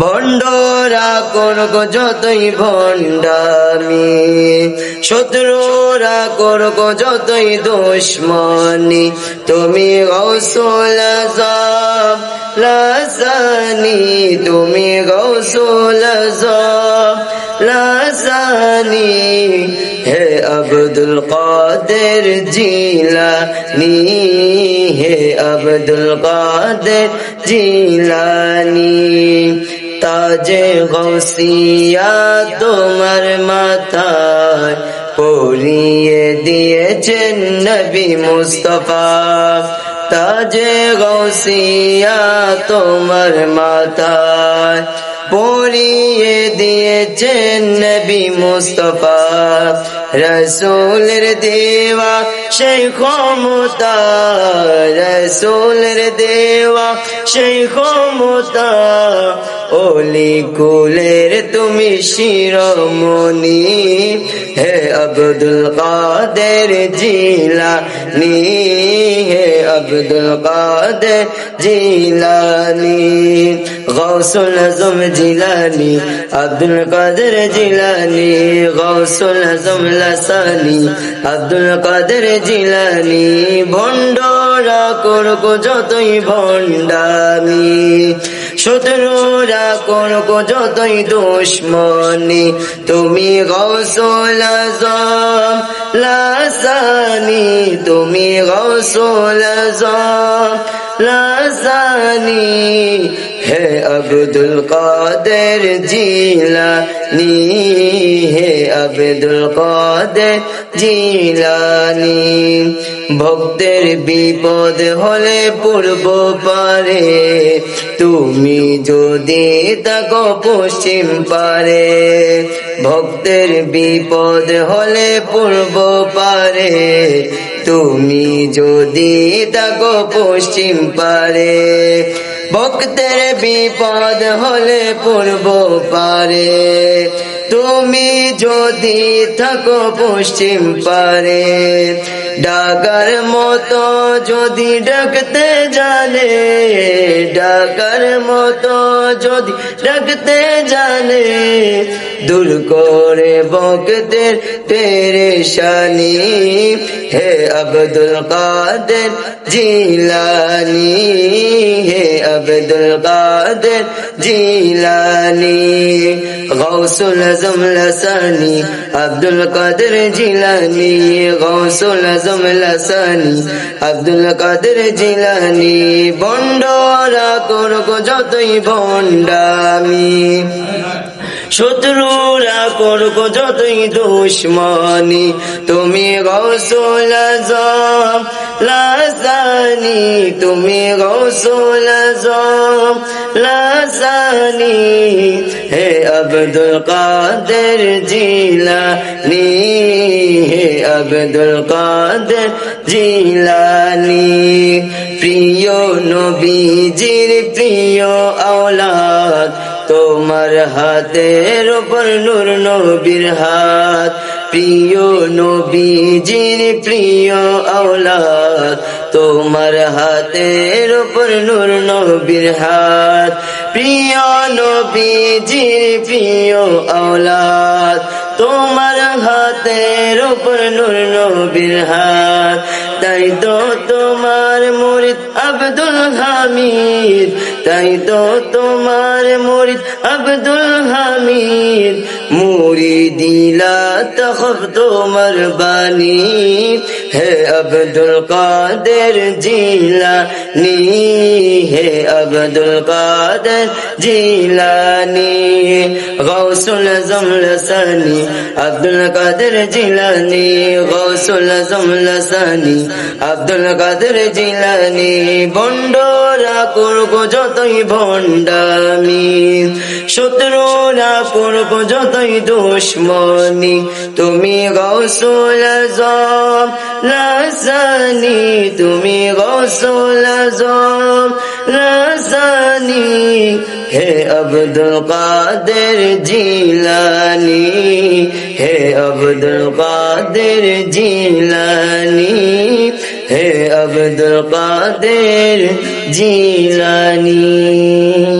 ভণ্ডরা করগ যতই ভণ্ডামি, শত্রুরা করগ যতই দুশ্মনি, তুমি গৌসল লাসানি তুমি গৌসল লাসানি হে আব্দুল কাদের জিলানি, হে আব্দুল কাদের জিলানি। তাজে গৌসিয়া তোমার মাথায় পরিয়ে দিয়েছেন নবী মুস্তফা। তাজে গৌসিয়া তোমার মাথায় পরিয়ে দিয়েছেন নবী মুস্তফা রসুলের দেওয়া সেই ক্ষমতা, রসুলের দেওয়া সেই ক্ষমতা ওলি কুলের তুমি শিরোমণি। হে আব্দুল কাদের জিলানি, হে আব্দুল কাদের জিলানি। গৌসুল জিলানি, আব্দুল কাদের জিলানি। গৌসুল আজম লাসানি আব্দুল কাদের জিলানি, ভণ্ডরা করব যতই ভণ্ডামি, শত্রুরা করব যতই দুশ্মনি, তুমি গৌসুল আজম লাসানি, তুমি গৌসুল আজম লাসানি হে আব্দুল কাদের জিলানি হে আব্দুল কাদের জিলানি ভক্তের বিপদ হলে পূর্ব পারে তুমি যদি তাকো পশ্চিম পারে ভক্তের বিপদ হলে পূর্ব পারে তুমি যদি তাকো পশ্চিম পারে ভক্তের বিপদ হলে পূর্ব পারে। তুমি যদি থাকো পশ্চিম পারে, ডাকার মতো যদি ডাকতে জানে, ডাকার মতো যদি ডাকতে জানে, দূর করে বকদের পেরেশানি, হে আব্দুল কাদের জিলানি, হে আব্দুল কাদের জিলানি। গৌসুল আজম আব্দুল কাদের জিলানি, গৌসুল আজম আব্দুল কাদের জিলানি বন্ডরা যতই ভণ্ডামি শত্রুরা করব যতই দুশ্মনি, তুমি গৌসুল আজম লাসানি তুমি গৌসুল আজম লাসানি হে আব্দুল কাদের জিলানি, হে আব্দুল কাদের জিলানি। প্রিয় নবীজির প্রিয় আওলাদ, তোমার হাতের উপর নূর নবীর হাত। প্রিয় নবীজির প্রিয় আওলাদ তোমার হাতের উপর নূর নবীর হাত। প্রিয় নবীজির প্রিয় আওলাদ, তোমার হাতের উপর নূর নবীর হাত। তাই তো তোমার মুরিদ আব্দুল হামিদ, তাই তো তোমার মুরিদ আব্দুল হামিদ। মুরিদিলা তখব তোমার বাণী হে আব্দুল কাদের জিলানি, হে আব্দুল কাদের জিলানি, গৌসুল আজম লসানি আব্দুল কাদের জিলানি, গৌসুল আজম লসানি আব্দুল কাদের জিলানি বন্ডরা করব যতই ভণ্ডামি, শত্রুরা করব যতই দুশ্মনি, তুমি গৌসুল আজম লাসানি তুমি গৌসুল আজম। লাসানি হে আব্দুল কাদের জিলানি। হে আব্দুল কাদের জিলানি। হে আব্দুল কাদের জিলানি।